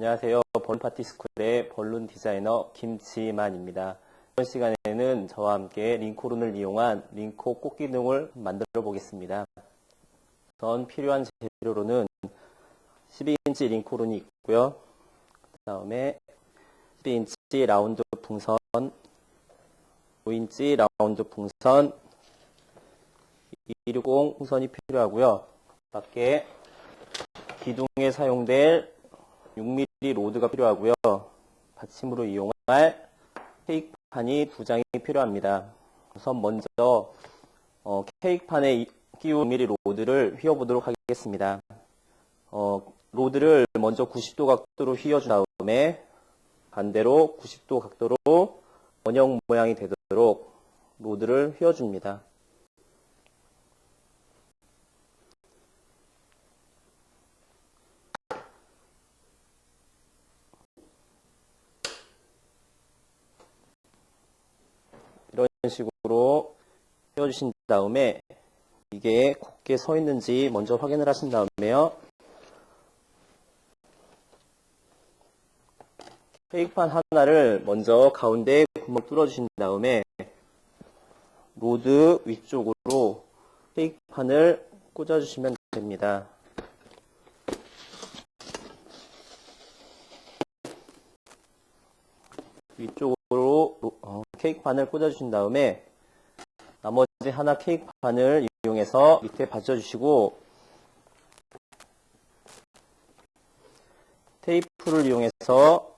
안녕하세요. 번파티스쿨의 벌룬 디자이너 김지만입니다. 이번 시간에는 저와 함께 링코론을 이용한 링코 꽃기둥을 만들어 보겠습니다. 우선 필요한 재료로는 12인치 링코론이 있고요. 그 다음에 12인치 라운드 풍선, 5인치 라운드 풍선, 260 풍선이 필요하고요. 밖에 기둥에 사용될 6mm 로드가 필요하고요. 받침으로 이용할 케이크판이 두 장이 필요합니다. 우선 먼저 어, 케이크판에 끼운 6mm 로드를 휘어보도록 하겠습니다. 어, 로드를 먼저 90도 각도로 휘어준 다음에 반대로 90도 각도로 원형 모양이 되도록 로드를 휘어줍니다. 이런 식으로 휘어주신 다음에 이게 곱게 서 있는지 먼저 확인을 하신 다음에요. 케이크판 하나를 먼저 가운데 구멍 뚫어주신 다음에 로드 위쪽으로 케이크판을 꽂아주시면 됩니다. 위쪽으로 어, 케이크판을 꽂아주신 다음에 나머지 하나 케이크판을 이용해서 밑에 받쳐주시고 테이프를 이용해서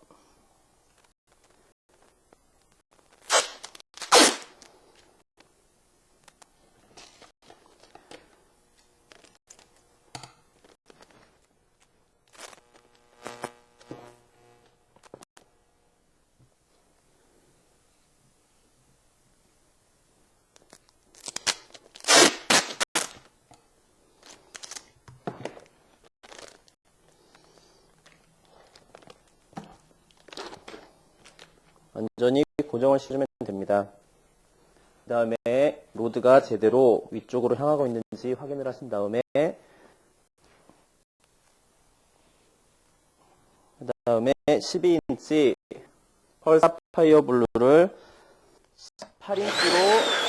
완전히 고정을 시키면 됩니다. 그 다음에 로드가 제대로 위쪽으로 향하고 있는지 확인을 하신 다음에 그 다음에 12인치 펄 사파이어 블루를 8인치로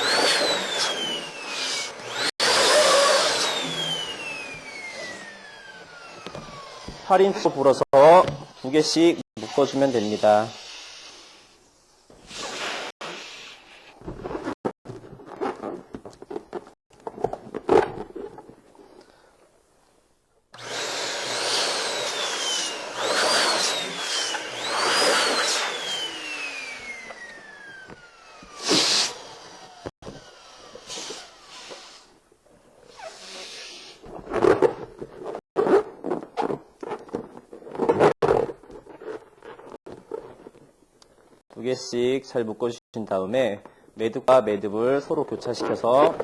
8인치로 불어서 두 개씩 묶어주면 됩니다. 두 개씩 잘 묶어주신 다음에 매듭과 매듭을 서로 교차시켜서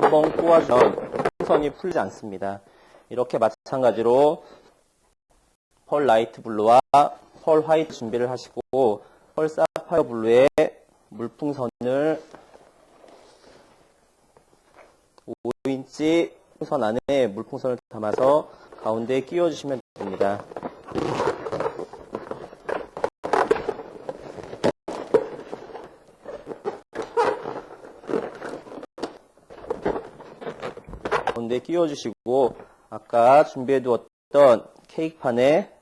한 번 꼬아주면 풍선이 풀리지 않습니다. 이렇게 마찬가지로 펄 라이트 블루와 펄 화이트 준비를 하시고 펄 사파이어 블루에 물풍선을 5인치 풍선 안에 물풍선을 담아서 가운데에 끼워주시면 됩니다. 가운데 끼워주시고 아까 준비해 두었던 케이크판에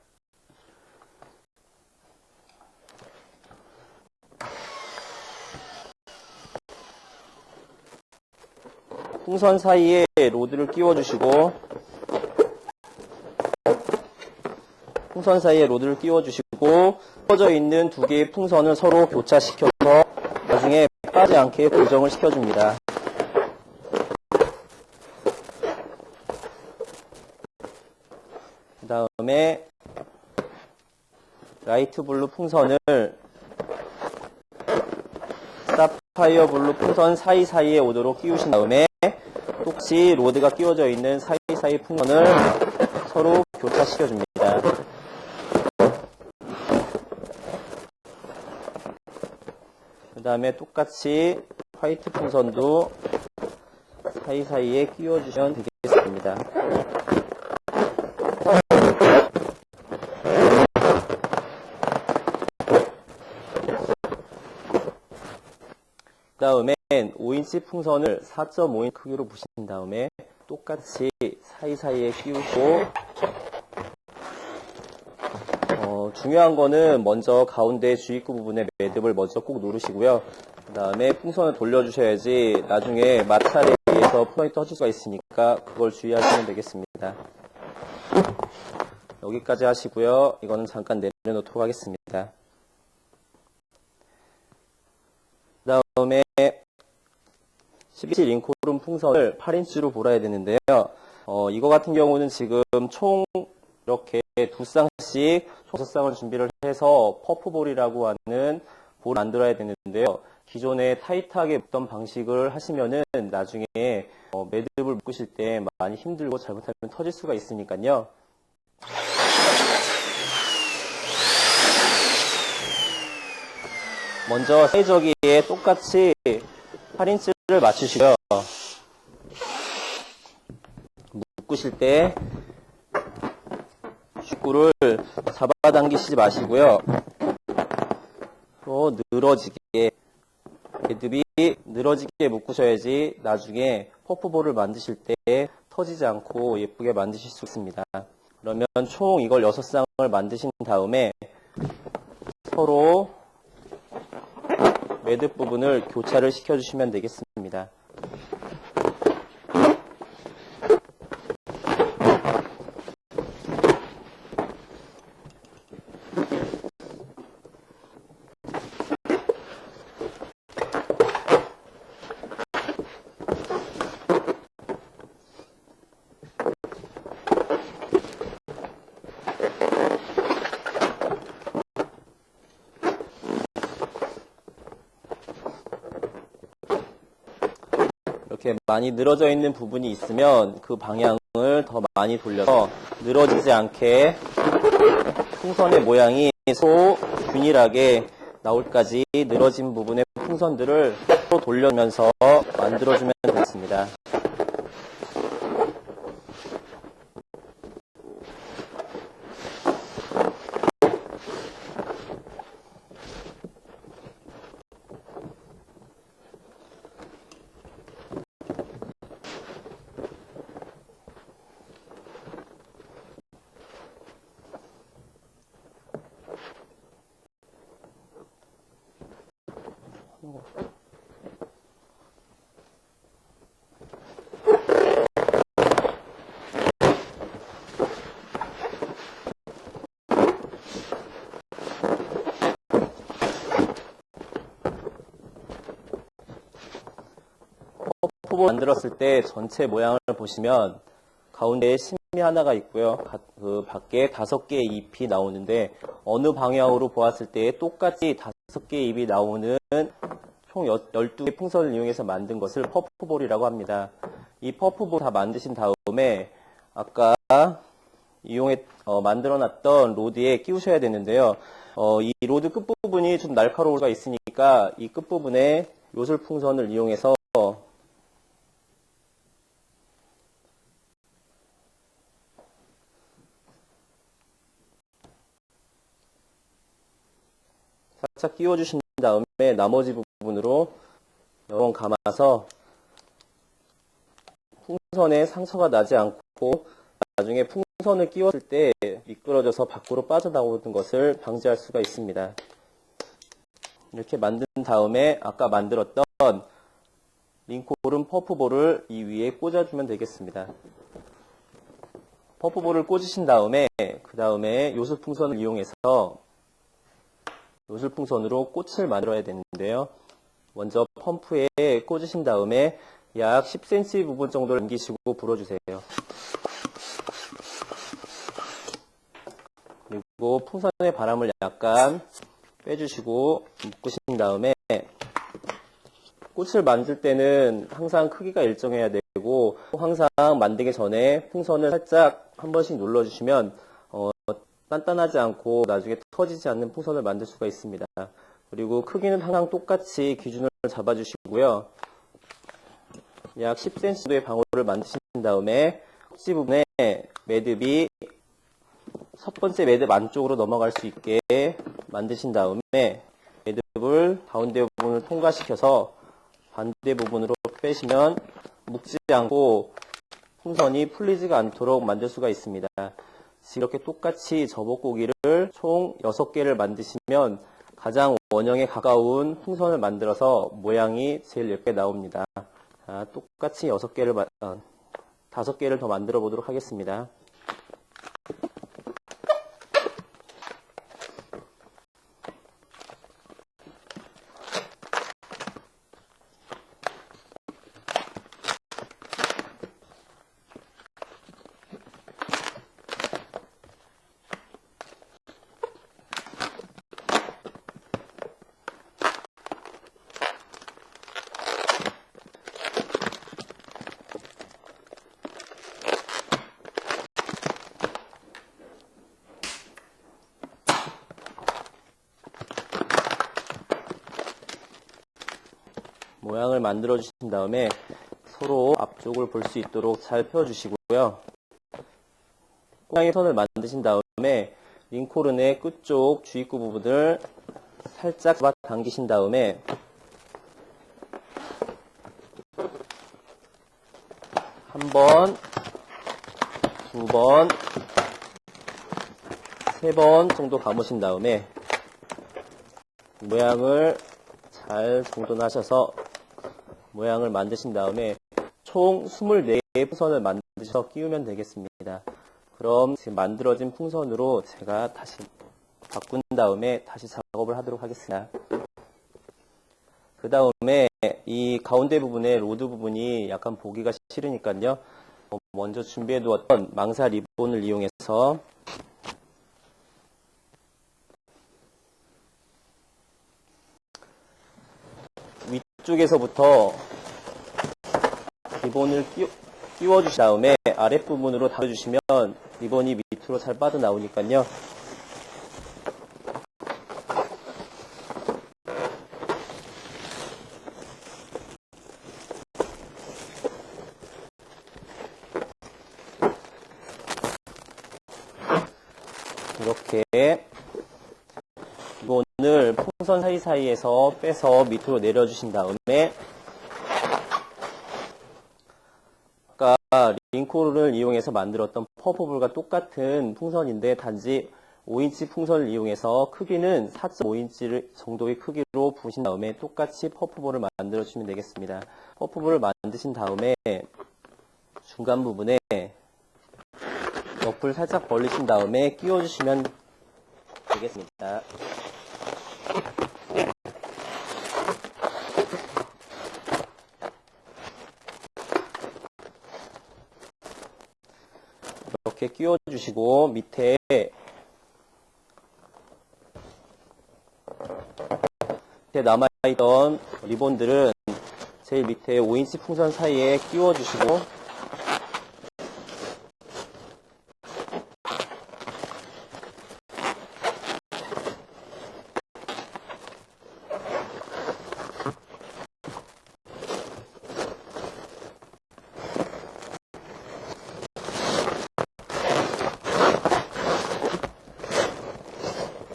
풍선 사이에 로드를 끼워주시고 풍선 사이에 로드를 끼워주시고 퍼져 있는 두 개의 풍선을 서로 교차시켜서 나중에 빠지 않게 고정을 시켜줍니다. 그 다음에 라이트 블루 풍선을 사파이어 블루 풍선 사이사이에 오도록 끼우신 다음에 똑시 로드가 끼워져 있는 사이사이 풍선을 서로 교차시켜 줍니다. 그 다음에 똑같이 화이트 풍선도 사이사이에 끼워주시면 되겠습니다. 다음엔 5인치 풍선을 4.5인치 크기로 부신 다음에 똑같이 사이사이에 끼우고 어, 중요한 거는 먼저 가운데 주입구 부분에 매듭을 먼저 꼭 누르시고요. 그 다음에 풍선을 돌려주셔야지 나중에 마찰에 의해서 풍선이 터질 수가 있으니까 그걸 주의하시면 되겠습니다. 여기까지 하시고요. 이거는 잠깐 내려놓도록 하겠습니다. 그 다음에 12인치 링콜은 풍선을 8인치로 몰아야 되는데요. 어, 이거 같은 경우는 지금 총 이렇게 두 쌍씩 총 6쌍을 준비를 해서 퍼프볼이라고 하는 볼을 만들어야 되는데요. 기존에 타이트하게 묶던 방식을 하시면은 나중에 어, 매듭을 묶으실 때 많이 힘들고 잘못하면 터질 수가 있으니까요. 먼저 세저기에 똑같이 8인치를 맞추시고요. 묶으실 때 축구를 잡아당기시지 마시고요. 또 늘어지게 매듭이 늘어지게 묶으셔야지 나중에 퍼프볼을 만드실 때 터지지 않고 예쁘게 만드실 수 있습니다. 그러면 총 이걸 6쌍을 만드신 다음에 서로 매듭 부분을 교차를 시켜주시면 되겠습니다. 이렇게 많이 늘어져 있는 부분이 있으면 그 방향을 더 많이 돌려서 늘어지지 않게 풍선의 모양이 소 균일하게 나올까지 늘어진 부분의 풍선들을 또 돌려면서 만들어주면 되겠습니다. 포볼 만들었을 때 전체 모양을 보시면 가운데에 심이 하나가 있고요. 가- 그 밖에 다섯 개의 잎이 나오는데 어느 방향으로 보았을 때 똑같이 다섯 개의 잎이 나오는 총 12개의 풍선을 이용해서 만든 것을 퍼프볼이라고 합니다. 이 퍼프볼 다 만드신 다음에 아까 이용해 어, 만들어놨던 로드에 끼우셔야 되는데요. 어, 이 로드 끝부분이 좀 날카로울 수가 있으니까 이 끝부분에 요술 풍선을 이용해서 살짝 끼워주신 다음에 나머지 부분으로 여러 번 감아서 풍선에 상처가 나지 않고 나중에 풍선을 끼웠을 때 미끄러져서 밖으로 빠져나오는 것을 방지할 수가 있습니다. 이렇게 만든 다음에 아까 만들었던 링콜은 퍼프볼을 이 위에 꽂아주면 되겠습니다. 퍼프볼을 꽂으신 다음에 그 다음에 요술풍선을 이용해서 요술풍선으로 꽃을 만들어야 되는데요. 먼저 펌프에 꽂으신 다음에 약 10cm 부분 정도를 남기시고 불어주세요. 그리고 풍선의 바람을 약간 빼주시고 묶으신 다음에 꽃을 만들 때는 항상 크기가 일정해야 되고 항상 만들기 전에 풍선을 살짝 한 번씩 눌러주시면 어, 단단하지 않고 나중에 터지지 않는 풍선을 만들 수가 있습니다. 그리고 크기는 항상 똑같이 기준을 잡아주시고요. 약 10cm 정도의 방울을 만드신 다음에 꼭지 부분에 매듭이 첫 번째 매듭 안쪽으로 넘어갈 수 있게 만드신 다음에 매듭을 가운데 부분을 통과시켜서 반대 부분으로 빼시면 묶지 않고 풍선이 풀리지가 않도록 만들 수가 있습니다. 이렇게 똑같이 저복고기를 총 6개를 만드시면 가장 원형에 가까운 풍선을 만들어서 모양이 제일 예쁘게 나옵니다. 자, 똑같이 6개를, 어, 5개를 더 만들어 보도록 하겠습니다. 모양을 만들어 주신 다음에 서로 앞쪽을 볼 수 있도록 잘 펴주시고요. 꼬랑이 선을 만드신 다음에 링코른의 끝쪽 주입구 부분을 살짝 당기신 다음에 한 번, 두 번, 세 번 정도 감으신 다음에 모양을 잘 정돈하셔서 모양을 만드신 다음에 총 24개의 풍선을 만드셔서 끼우면 되겠습니다. 그럼 지금 만들어진 풍선으로 제가 다시 바꾼 다음에 다시 작업을 하도록 하겠습니다. 그 다음에 이 가운데 부분에 로드 부분이 약간 보기가 싫으니까요. 어, 먼저 준비해 두었던 망사 리본을 이용해서 위 쪽에서부터 리본을 끼워, 끼워 주신 다음에 아랫부분으로 달아주시면 리본이 밑으로 잘 빠져나오니까요. 이렇게 리본을 풍선 사이사이에서 빼서 밑으로 내려주신 다음에 아까 링코를 이용해서 만들었던 퍼프볼과 똑같은 풍선인데 단지 5인치 풍선을 이용해서 크기는 4.5인치 정도의 크기로 부신 다음에 똑같이 퍼프볼을 만들어 주시면 되겠습니다. 퍼프볼을 만드신 다음에 중간 부분에 옆을 살짝 벌리신 다음에 끼워 주시면 되겠습니다. 이렇게 끼워주시고 밑에 남아있던 리본들은 제일 밑에 5인치 풍선 사이에 끼워주시고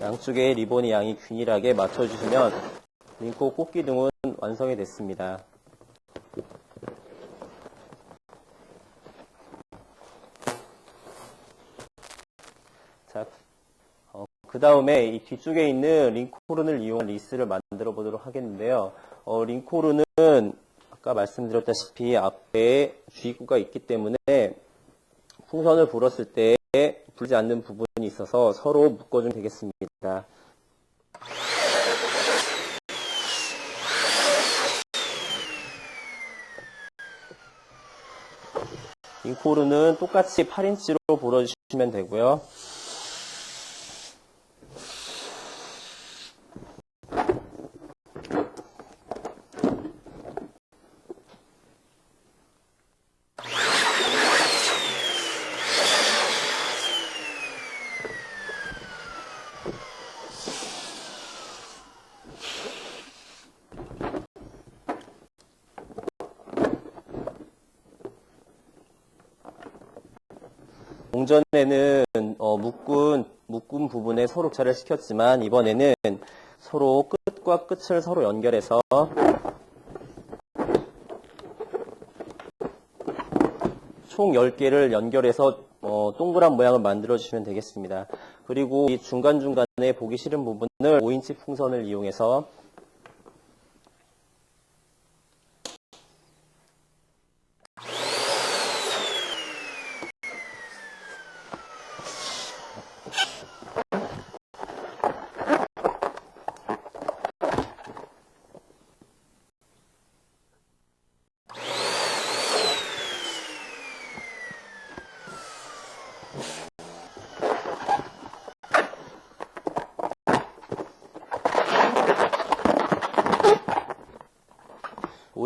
양쪽에 리본이 양이 균일하게 맞춰주시면 링코 꽃기둥은 완성이 됐습니다. 자, 그 다음에 이 뒤쪽에 있는 링코른을 이용한 리스를 만들어 보도록 하겠는데요. 어, 링코른은 아까 말씀드렸다시피 앞에 주입구가 있기 때문에 풍선을 불었을 때 불지 않는 부분이 있어서 서로 묶어주면 되겠습니다. 링코르는 똑같이 8인치로 불어주시면 되고요. 공전에는 어, 묶은 묶은 부분에 서로 교차를 시켰지만 이번에는 서로 끝과 끝을 서로 연결해서 총 10개를 연결해서 어, 동그란 모양을 만들어 주시면 되겠습니다. 그리고 이 중간중간에 보기 싫은 부분을 5인치 풍선을 이용해서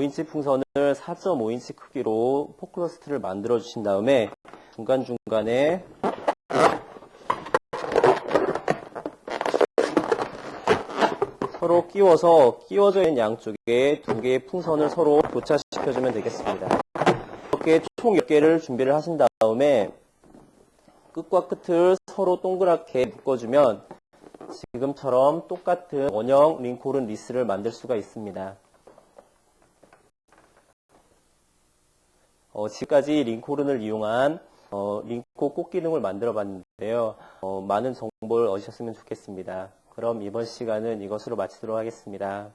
오인치 풍선을 4.5인치 크기로 포크러스트를 만들어 주신 다음에 중간중간에 서로 끼워서 끼워져 있는 양쪽에 두 개의 풍선을 서로 교차시켜주면 되겠습니다. 이렇게 총 10개를 준비를 하신 다음에 끝과 끝을 서로 동그랗게 묶어주면 지금처럼 똑같은 원형 링콜은 리스를 만들 수가 있습니다. 어, 지금까지 링코른을 이용한 어, 링코 꽃 기능을 만들어 봤는데요. 어, 많은 정보를 얻으셨으면 좋겠습니다. 그럼 이번 시간은 이것으로 마치도록 하겠습니다.